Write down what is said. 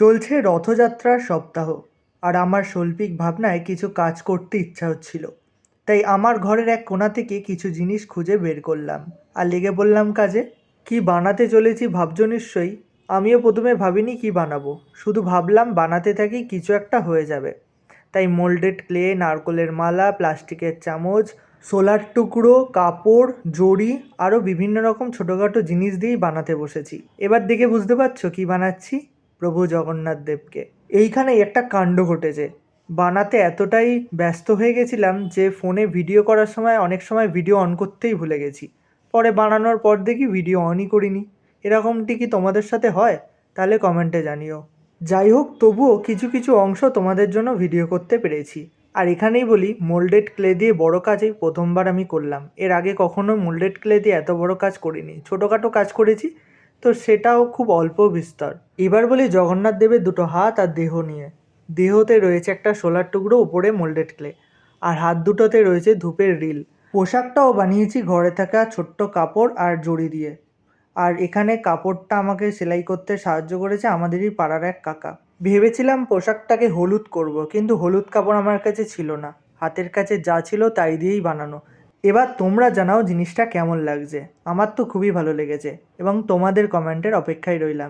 চলছে রথযাত্রার সপ্তাহ, আর আমার শৈল্পিক ভাবনায় কিছু কাজ করতে ইচ্ছা হচ্ছিল। তাই আমার ঘরের এক কোণা থেকে কিছু জিনিস খুঁজে বের করলাম। আর লেগে বললাম কাজে, কি বানাতে চলেছি ভাবছ নিশ্চয়ই? আমিও প্রথমে ভাবিনি কি বানাবো। শুধু ভাবলাম বানাতে থাকি কিছু একটা হয়ে যাবে। তাই মোল্ডেড ক্লে, নারকোলের মালা, প্লাস্টিকের চামচ, সোলার টুকরো, কাপড়, জড়ি, আরও বিভিন্ন রকম ছোটোখাটো জিনিস দিয়েই বানাতে বসেছি। এবার দেখে বুঝতে পারছ কি বানাচ্ছি? প্রভু জগন্নাথ দেবকে। এইখানে একটা কাণ্ড ঘটেছে। বানাতে এতটাই ব্যস্ত হয়ে গেছিলাম যে ফোনে ভিডিও করার সময় অনেক সময় ভিডিও অন করতেই ভুলে গেছি। পরে বানানোর পর দেখি ভিডিও অনই করিনি। এরকমটি কি তোমাদের সাথে হয়? তাহলে কমেন্টে জানিও। যাই হোক, তবুও কিছু কিছু অংশ তোমাদের জন্য ভিডিও করতে পেরেছি। আর এখানেই বলি, মোল্ডেড ক্লে দিয়ে বড় কাজ এই প্রথমবার আমি করলাম। এর আগে কখনো মোল্ডেড ক্লে দিয়ে এত বড় কাজ করিনি। ছোটোখাটো কাজ করেছি তো সেটাও খুব অল্প বিস্তর। এবার বলি জগন্নাথ দেবের দুটো হাত আর দেহ নিয়ে। দেহতে রয়েছে একটা সোলার টুকরো উপরে মোল্ডেড ক্লে, আর হাত দুটোতে রয়েছে ধূপের রিল। পোশাকটাও বানিয়েছি ঘরে থাকা ছোট্ট কাপড় আর জড়ি দিয়ে। আর এখানে কাপড়টা আমাকে সেলাই করতে সাহায্য করেছে আমাদেরই পাড়ার এক কাকা। ভেবেছিলাম পোশাকটাকে হলুদ করব, কিন্তু হলুদ কাপড় আমার কাছে ছিল না। হাতের কাছে যা ছিল তাই দিয়েই বানানো। এবার তোমরা জানাও জিনিসটা কেমন লাগছে। আমার তো খুবই ভালো লেগেছে এবং তোমাদের কমেন্টের অপেক্ষায় রইলাম।